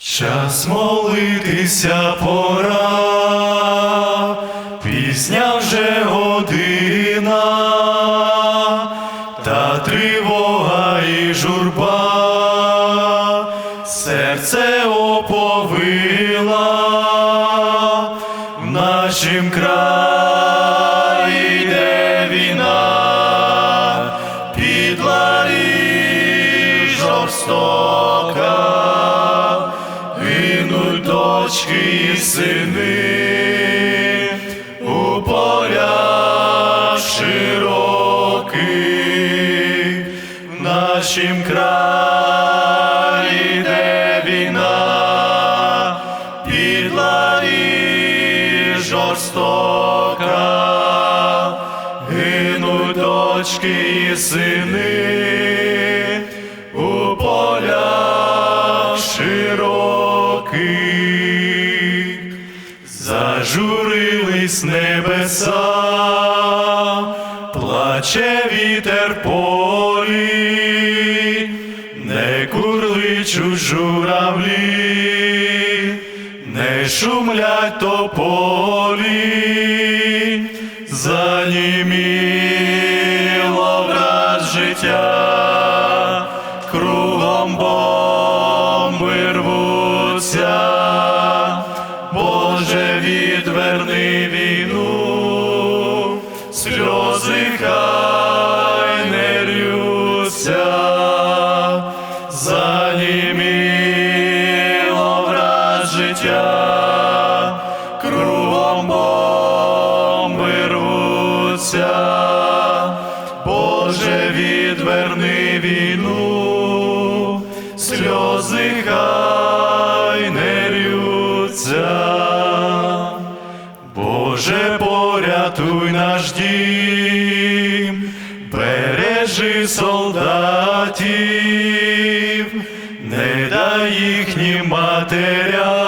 Час молитися пора, пізня вже година, та тривога і журба, серце оповила в нашім краї, йде війна, підла і жорстока. Дочки і сини у полях широких, в нашім краї, де війна, підла і жорстока, гинуть дочки і сини зажурились небеса, плаче вітер полі, не курличуть журавлі, не шумлять тополі, заніміло враз життя, кругом бомби життя, кругом бомби Боже, відверни війну, сльози хай не ллються. Боже, порятуй наш дім, бережи солдатів, не дай їхнім матерям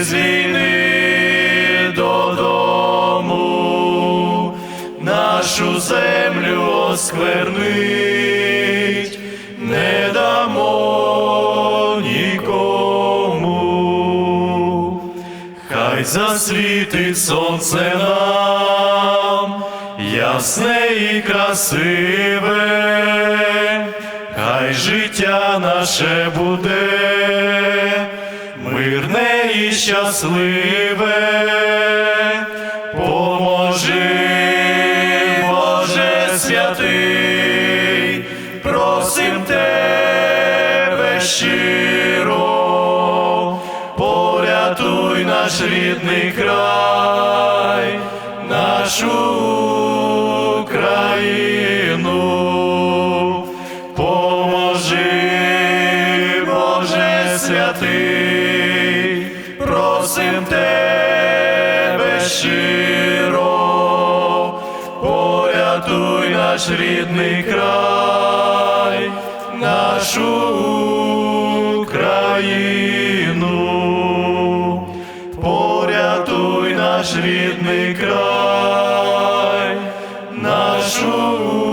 із війни додому, нашу землю осквернить, не дамо нікому, хай засвітить сонце нам, ясне і красиве, хай життя наше буде, мирне і щасливе, поможи, Боже святий, просим тебе щиро, порятуй наш рідний край, нашу Україну, поможи, Боже святий, просим тебе щиро, порятуй наш рідний край, нашу Україну, порятуй наш рідний край, нашу. Україну.